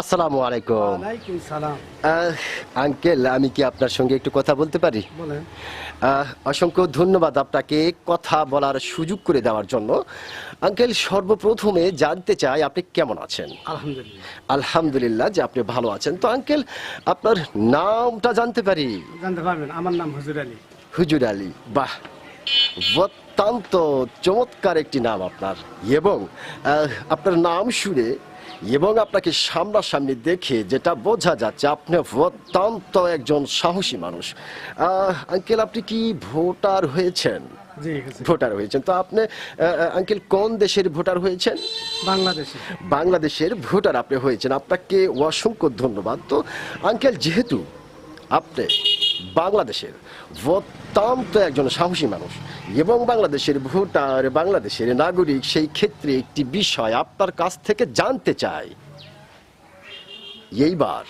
আসসালামু আলাইকুম। ওয়ালাইকুম সালাম। আঙ্কেল আমি কি আপনার সঙ্গে একটু কথা বলতে পারি? বলেন। অসংখ্য ধন্যবাদ আপনাকে কথা বলার সুযোগ করে দেওয়ার জন্য। আঙ্কেল সর্বপ্রথমে জানতে চাই আপনি কেমন আছেন? আলহামদুলিল্লাহ। আলহামদুলিল্লাহ যে আপনি ভালো আছেন। তো আঙ্কেল আপনার নামটা জানতে পারি? জানতে পারবেন। আমার নাম হুজুর আলী। হুজুর আলী। বাহ! অত্যন্ত চমৎকার একটি নাম আপনার। এবং আপনার নাম শুনে এবং আপনাকে সামনাসামনি দেখে যেটা বোঝা যাচ্ছে আপনি অত্যন্ত একজন সাহসী মানুষ। আঙ্কেল আপনি কি ভোটার হয়েছেন? ভোটার হয়েছেন। তো আপনি আঙ্কেল কোন দেশের ভোটার হয়েছেন? বাংলাদেশে। বাংলাদেশের ভোটার আপনি হয়েছেন। আপনাকে অসংখ্য ধন্যবাদ। তো আঙ্কেল যেহেতু আপনি বাংলাদেশের। অত্যন্ত একজন সাহসী মানুষ। এবং বাংলাদেশের ভোটার বাংলাদেশের নাগরিক সেই ক্ষেত্রে একটি বিষয় আপনার কাছ থেকে জানতে চাই। এইবার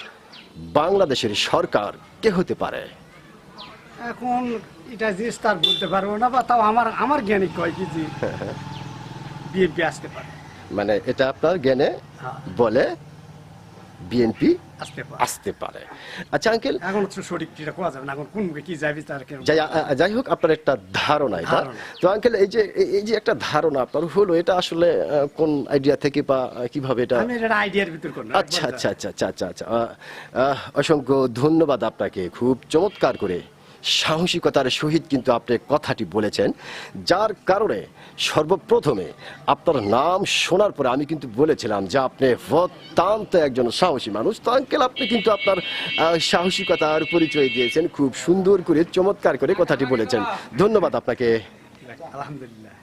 বাংলাদেশের সরকার কে হতে পারে? এখন এটা জিনিস তার বলতে পারব না বা তাও আমার আমার জ্ঞানে কয় কি বিএনপি আসতে পারে। মানে এটা আপনার জ্ঞানে হ্যাঁ। বলে বিএনপি আসতে পারে। আসতে পারে। আচ্ছা আঙ্কেল। এখন তো সঠিক এটা কোয়া যাবে না এখন কোন কি যাবে তার যাই যাই হোক আপনার একটা ধারণা এটা। তো আঙ্কেল এই যে এই- যে একটা ধারণা আপনার হলো এটা আসলে কোন আইডিয়া থেকে বা কীভাবে এটা আমি এটা আইডিয়ার ভিতর আচ্ছা আচ্ছা আচ্ছা আচ্ছা আচ্ছা আচ্ছা অসংখ্য ধন্যবাদ আপনাকে। খুব চমৎকার করে। সাহসিকতার সহিত কিন্তু আপনি কথাটি বলেছেন, যার কারণে সর্বপ্রথমে আপনার নাম শোনার পরে আমি কিন্তু বলেছিলাম যে আপনি অত্যন্ত একজন সাহসী মানুষ। তো আঙ্কেল আপনি কিন্তু আপনার সাহসিকতার পরিচয় দিয়েছেন, খুব সুন্দর করে, চমৎকার করে কথাটি বলেছেন। ধন্যবাদ আপনাকে। আলহামদুলিল্লাহ।